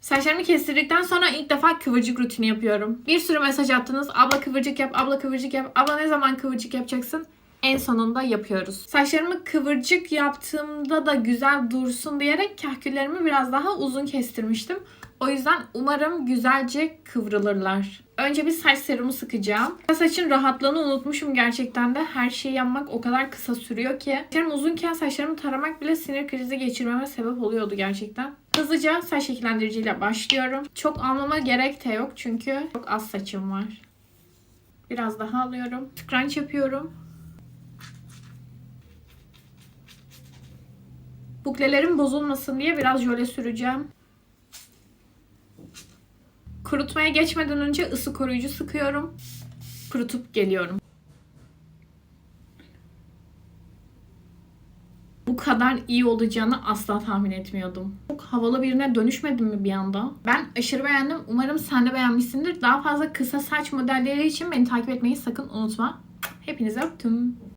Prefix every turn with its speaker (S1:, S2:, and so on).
S1: Saçlarımı kestirdikten sonra ilk defa kıvırcık rutini yapıyorum. Bir sürü mesaj attınız. Abla kıvırcık yap, abla kıvırcık yap. Abla ne zaman kıvırcık yapacaksın? En sonunda yapıyoruz. Saçlarımı kıvırcık yaptığımda da güzel dursun diyerek kahküllerimi biraz daha uzun kestirmiştim. O yüzden umarım güzelce kıvrılırlar. Önce bir saç serumu sıkacağım. Saçın rahatlığını unutmuşum gerçekten de. Her şeyi yapmak o kadar kısa sürüyor ki. Saçlarım uzunken saçlarımı taramak bile sinir krizi geçirmeme sebep oluyordu gerçekten. Hızlıca saç şekillendiriciyle başlıyorum. Çok almama gerek de yok çünkü çok az saçım var. Biraz daha alıyorum. Scrunch yapıyorum. Buklelerim bozulmasın diye biraz jöle süreceğim. Kurutmaya geçmeden önce ısı koruyucu sıkıyorum. Kurutup geliyorum. Kadar iyi olacağını asla tahmin etmiyordum. Çok havalı birine dönüşmedim mi bir anda? Ben aşırı beğendim. Umarım sen de beğenmişsindir. Daha fazla kısa saç modelleri için beni takip etmeyi sakın unutma. Hepinize öptüm.